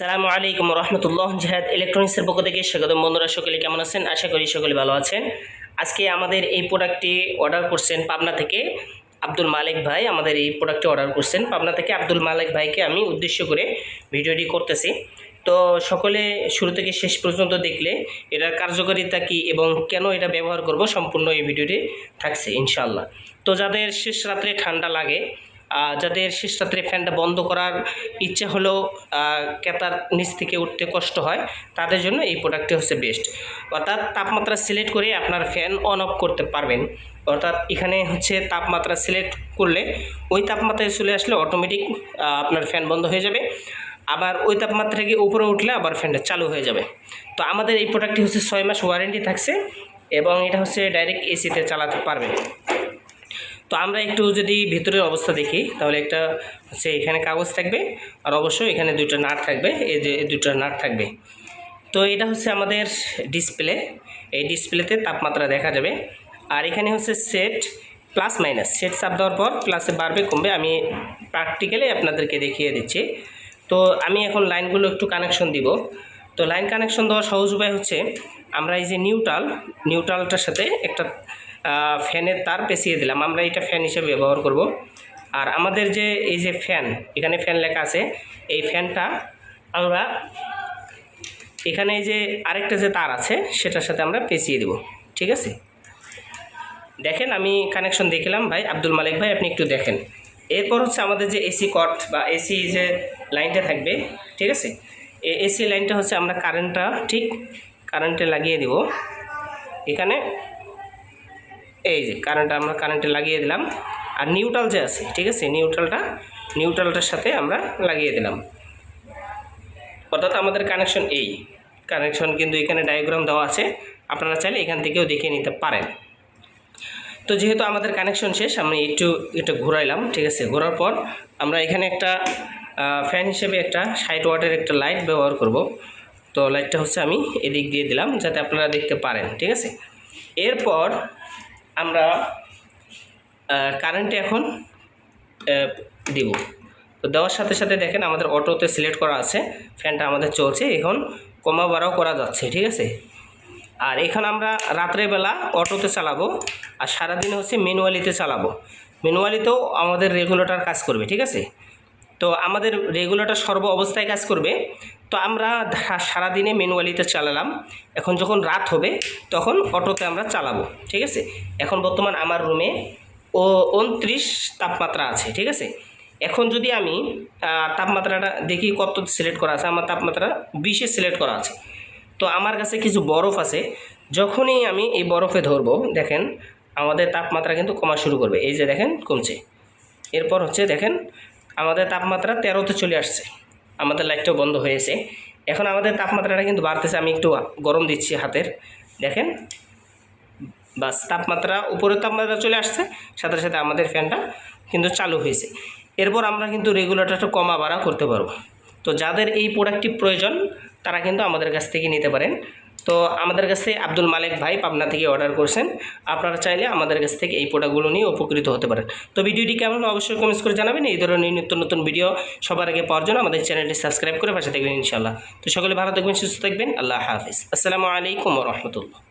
সালামু আলাইকুম রহমতুল্লাহ জাহাদ ইলেকট্রনিক্সের পক্ষ থেকে স্বাগত বন্ধুরা, সকলে কেমন আছেন? আশা করি সকলে ভালো আছেন। আজকে আমাদের এই প্রোডাক্টটি অর্ডার করছেন পাবনা থেকে আব্দুল মালিক ভাই। আমাদের এই প্রোডাক্টটি অর্ডার করছেন পাবনা থেকে আব্দুল মালিক ভাইকে আমি উদ্দেশ্য করে ভিডিওটি করতেছি। তো সকলে শুরু থেকে শেষ পর্যন্ত দেখলে এটার কার্যকারিতা কী এবং কেন এটা ব্যবহার করব সম্পূর্ণ এই ভিডিওটি থাকছে ইনশাল্লাহ তো যাদের শেষ রাত্রে ঠান্ডা লাগে যাদের শেষ রাত্রে ফ্যানটা বন্ধ করার ইচ্ছে হলেও কেতার নিচ থেকে উঠতে কষ্ট হয়, তাদের জন্য এই প্রোডাক্টটি হচ্ছে বেস্ট অর্থাৎ তাপমাত্রা সিলেক্ট করে আপনার ফ্যান অন অফ করতে পারবেন। অর্থাৎ এখানে হচ্ছে তাপমাত্রা সিলেক্ট করলে ওই তাপমাত্রায় চলে আসলে অটোমেটিক আপনার ফ্যান বন্ধ হয়ে যাবে। আবার ওই তাপমাত্রা উপরে উঠলে আবার ফ্যানটা চালু হয়ে যাবে। তো আমাদের এই প্রোডাক্টটি হচ্ছে ছয় মাস ওয়ারেন্টি থাকছে এবং এটা হচ্ছে ডাইরেক্ট এসিতে চালাতে পারবেন। তো আমরা একটু যদি ভেতরের অবস্থা দেখি, তাহলে একটা হচ্ছে এখানে কাগজ থাকবে আর অবশ্যই এখানে দুটো নাট থাকবে, এই যে দুটো নাট থাকবে। তো এটা হচ্ছে আমাদের ডিসপ্লে এই ডিসপ্লেতে তাপমাত্রা দেখা যাবে। আর এখানে হচ্ছে সেট প্লাস মাইনাস সেট চাপ দেওয়ার পর প্লাসে বাড়বে, কমবে। আমি প্র্যাকটিক্যালি আপনাদেরকে দেখিয়ে দিচ্ছি। তো আমি এখন লাইনগুলো একটু কানেকশন দিব। তো লাইন কানেকশন দেওয়ার সহজ উপায় হচ্ছে, আমরা এই যে নিউট্রাল নিউট্রালটার সাথে একটা ফ্যানের তার পেঁচিয়ে দিলাম। আমরা এটা ফ্যান হিসেবে ব্যবহার করব। আর আমাদের যে এই যে ফ্যান, এখানে ফ্যান লেখা আছে। এই ফ্যানটা আমরা এখানে এই যে আরেকটা যে তার আছে, সেটার সাথে আমরা পেঁচিয়ে দেব। ঠিক আছে? দেখেন, আমি কানেকশন দেখলাম। ভাই আব্দুল মালিক ভাই, আপনি একটু দেখেন। এরপর হচ্ছে আমাদের যে এসি কট বা এসি যে লাইনটা থাকবে, ঠিক আছে? এসি লাইনটা হচ্ছে আমরা কারেন্টটা ঠিক কারেন্টে লাগিয়ে দিব। এখানে এই যে কারেন্টটা আমরা কারেন্টে লাগিয়ে দিলাম। আর নিউট্রাল যে আছে, ঠিক আছে? নিউট্রালটা নিউট্রালটার সাথে আমরা লাগিয়ে দিলাম। অর্থাৎ আমাদের কানেকশন এই। কানেকশন কিন্তু এখানে ডায়াগ্রাম দেওয়া আছে। আপনারা চাইলে এখান থেকেও দেখে নিতে পারেন। তো যেহেতু আমাদের কানেকশন শেষ, আমি একটু এটা ঘোরাইলাম, ঠিক আছে? ঘোরার পর আমরা এখানে একটা ফ্যান হিসেবে একটা ষাট ওয়াটের একটা লাইট ব্যবহার করব। তো লাইটটা হচ্ছে আমি এদিক দিয়ে দিলাম, যাতে আপনারা দেখতে পারেন, ঠিক আছে? এরপর আমরা কারেন্টে এখন দিব। তো দেওয়ার সাথে সাথে দেখেন আমাদের অটোতে সিলেক্ট করা আছে ফ্যানটা আমাদের চলছে, এখন কমা বাড়াও করা যাচ্ছে, ঠিক আছে? আর এখানে আমরা রাত্রেবেলা অটোতে চালাবো, আর সারাদিনে হচ্ছে ম্যানুয়ালিতে চালাবো। ম্যানুয়ালিতেও আমাদের রেগুলেটর কাজ করবে, ঠিক আছে? তো আমাদের রেগুলেটর সর্ব অবস্থায় কাজ করবে তো আমরা সারাদিনে ম্যানুয়ালিতে চালালাম। এখন যখন রাত হবে, তখন অটোতে আমরা চালাবো, ঠিক আছে? এখন বর্তমান আমার রুমে ও উনত্রিশ তাপমাত্রা আছে, ঠিক আছে? এখন যদি আমি তাপমাত্রাটা দেখি কত সিলেক্ট করা আছে, আমার তাপমাত্রা বিশে সিলেক্ট করা আছে। তো আমার কাছে কিছু বরফ আছে, যখনই আমি এই বরফে ধরবো, দেখেন, আমাদের তাপমাত্রা কিন্তু কমা শুরু করবে। এই যে দেখেন, কমছে। এরপর হচ্ছে, দেখেন, আমাদের তাপমাত্রা তেরোতে চলে আসছে। আমাদের লাইটটাও বন্ধ হয়েছে। এখন আমাদের তাপমাত্রাটা কিন্তু বাড়তেছে, আমি একটু গরম দিচ্ছি হাতের। দেখেন, বাস, তাপমাত্রা, উপরের তাপমাত্রা চলে আসছে, সাথে সাথে আমাদের ফ্যানটা কিন্তু চালু হয়েছে। এরপর আমরা কিন্তু রেগুলেটরটা কমা বাড়া করতে পারব। তো যাদের এই প্রোডাক্টটি প্রয়োজন, তারা কিন্তু আমাদের কাছ থেকে নিতে পারেন। তো আমাদের কাছে আব্দুল মালিক ভাই পাবনা থেকে অর্ডার করছেন। আপনারা চাইলে আমাদের কাছ থেকে এই প্রোডাক্টগুলো নিয়ে উপকৃত হতে পারেন। তো ভিডিওটি কেমন অবশ্যই কমেন্টস করে জানাবেন। এই ধরনের নিত্য নতুন ভিডিও সবার আগে পাওয়ার জন্য আমাদের চ্যানেলটি সাবস্ক্রাইব করে পাশে থাকবেন ইনশাল্লাহ তো সকলে ভালো থাকবেন, সুস্থ থাকবেন। আল্লাহ হাফিজ। আসসালামু আলাইকুম রহমতুল্লাহ।